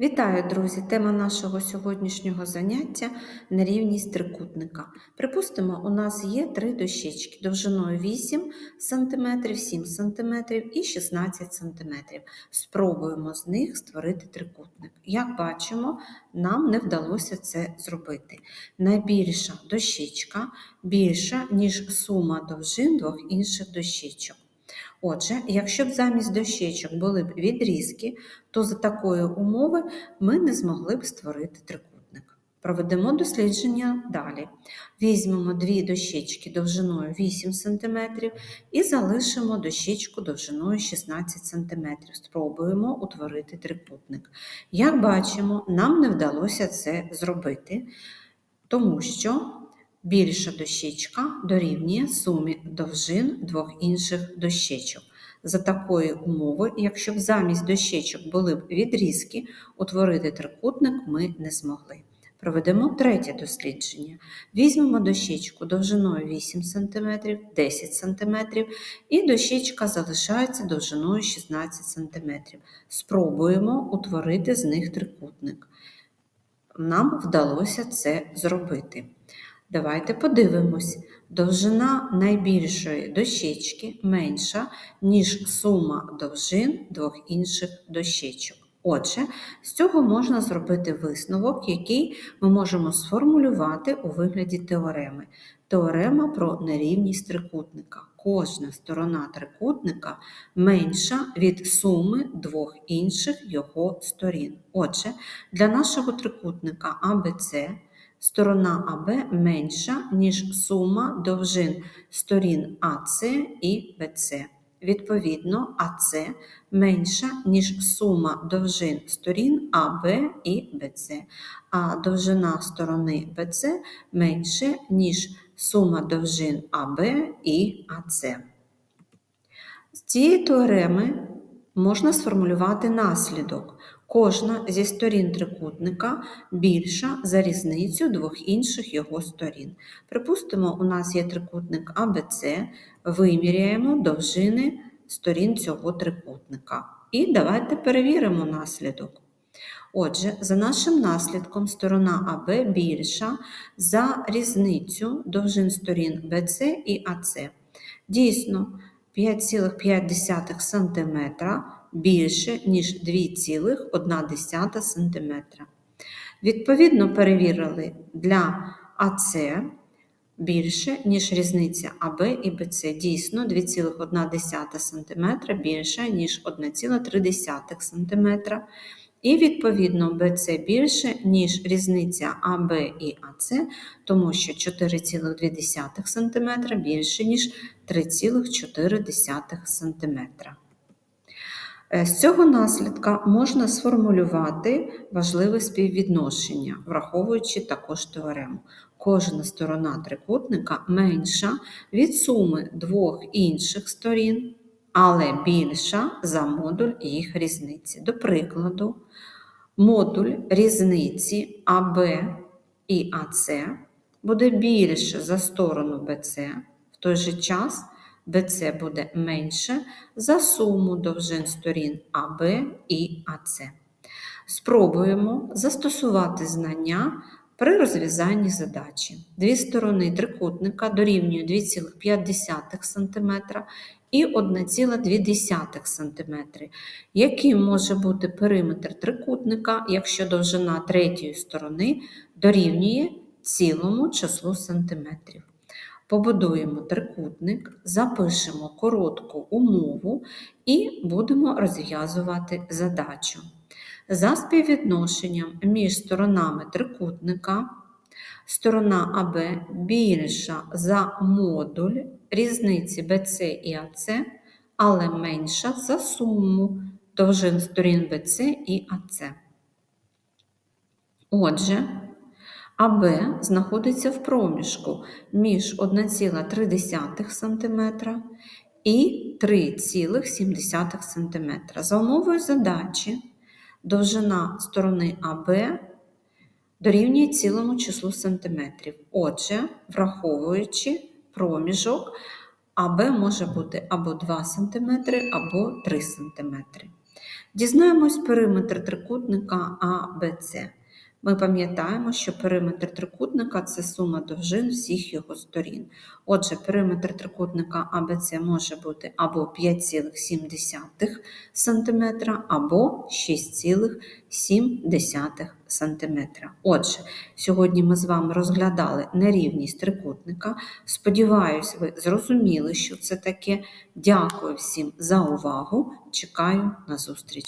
Вітаю, друзі! Тема нашого сьогоднішнього заняття нерівність трикутника. Припустимо, у нас є три дощечки довжиною 8 см, 7 см і 16 см. Спробуємо з них створити трикутник. Як бачимо, нам не вдалося це зробити. Найбільша дощечка більша, ніж сума довжин двох інших дощечок. Отже, якщо б замість дощечок були б відрізки, то за такої умови ми не змогли б створити трикутник. Проведемо дослідження далі. Візьмемо дві дощечки довжиною 8 см і залишимо дощечку довжиною 16 см. Спробуємо утворити трикутник. Як бачимо, нам не вдалося це зробити, тому що більша дощечка дорівнює сумі довжин двох інших дощечок. За такої умови, якщо б замість дощечок були б відрізки, утворити трикутник ми не змогли. Проведемо третє дослідження. Візьмемо дощечку довжиною 8 см, 10 см, і дощечка залишається довжиною 16 см. Спробуємо утворити з них трикутник. Нам вдалося це зробити. Давайте подивимось. Довжина найбільшої дощечки менша, ніж сума довжин двох інших дощечок. Отже, з цього можна зробити висновок, який ми можемо сформулювати у вигляді теореми. Теорема про нерівність трикутника. Кожна сторона трикутника менша від суми двох інших його сторін. Отже, для нашого трикутника АБЦ сторона АБ менша, ніж сума довжин сторін АС і БЦ. Відповідно, АС менша, ніж сума довжин сторін АБ і БЦ, а довжина сторони БЦ менше, ніж сума довжин АБ і АС. З цієї теореми можна сформулювати наслідок. Кожна зі сторін трикутника більша за різницю двох інших його сторін. Припустимо, у нас є трикутник АБЦ, виміряємо довжини сторін цього трикутника. І давайте перевіримо наслідок. Отже, за нашим наслідком сторона АБ більша за різницю довжин сторін БЦ і АЦ. Дійсно, 5,5 см більше, ніж 2,1 см. Відповідно, перевірили для АЦ більше, ніж різниця АБ і БЦ. Дійсно, 2,1 см більше, ніж 1,3 см. І, відповідно, БЦ більше, ніж різниця АБ і АЦ, тому що 4,2 см більше, ніж 3,4 см. Е, з цього наслідка можна сформулювати важливе співвідношення, враховуючи також теорему. Кожна сторона трикутника менша від суми двох інших сторін, але більша за модуль їх різниці. До прикладу, модуль різниці АБ і АС буде більше за сторону БЦ, в той же час BC буде менше за суму довжин сторін АБ і АС. Спробуємо застосувати знання при розв'язанні задачі. Дві сторони трикутника дорівнюють 2,5 см і 1,2 см. Яким може бути периметр трикутника, якщо довжина третьої сторони дорівнює цілому числу сантиметрів? Побудуємо трикутник, запишемо коротку умову і будемо розв'язувати задачу. За співвідношенням між сторонами трикутника, сторона АБ більша за модуль різниці BC і AC, але менша за суму довжин сторін BC і AC. Отже, АБ знаходиться в проміжку між 1,3 см і 3,7 см. За умовою задачі довжина сторони АБ дорівнює цілому числу сантиметрів. Отже, враховуючи проміжок, АБ може бути або 2 см, або 3 см. Дізнаємось периметр трикутника АБЦ. Ми пам'ятаємо, що периметр трикутника це сума довжин всіх його сторін. Отже, периметр трикутника АБЦ може бути або 5,7 см, або 6,7 см. Отже, сьогодні ми з вами розглядали нерівність трикутника. Сподіваюсь, ви зрозуміли, що це таке. Дякую всім за увагу. Чекаю на зустріч.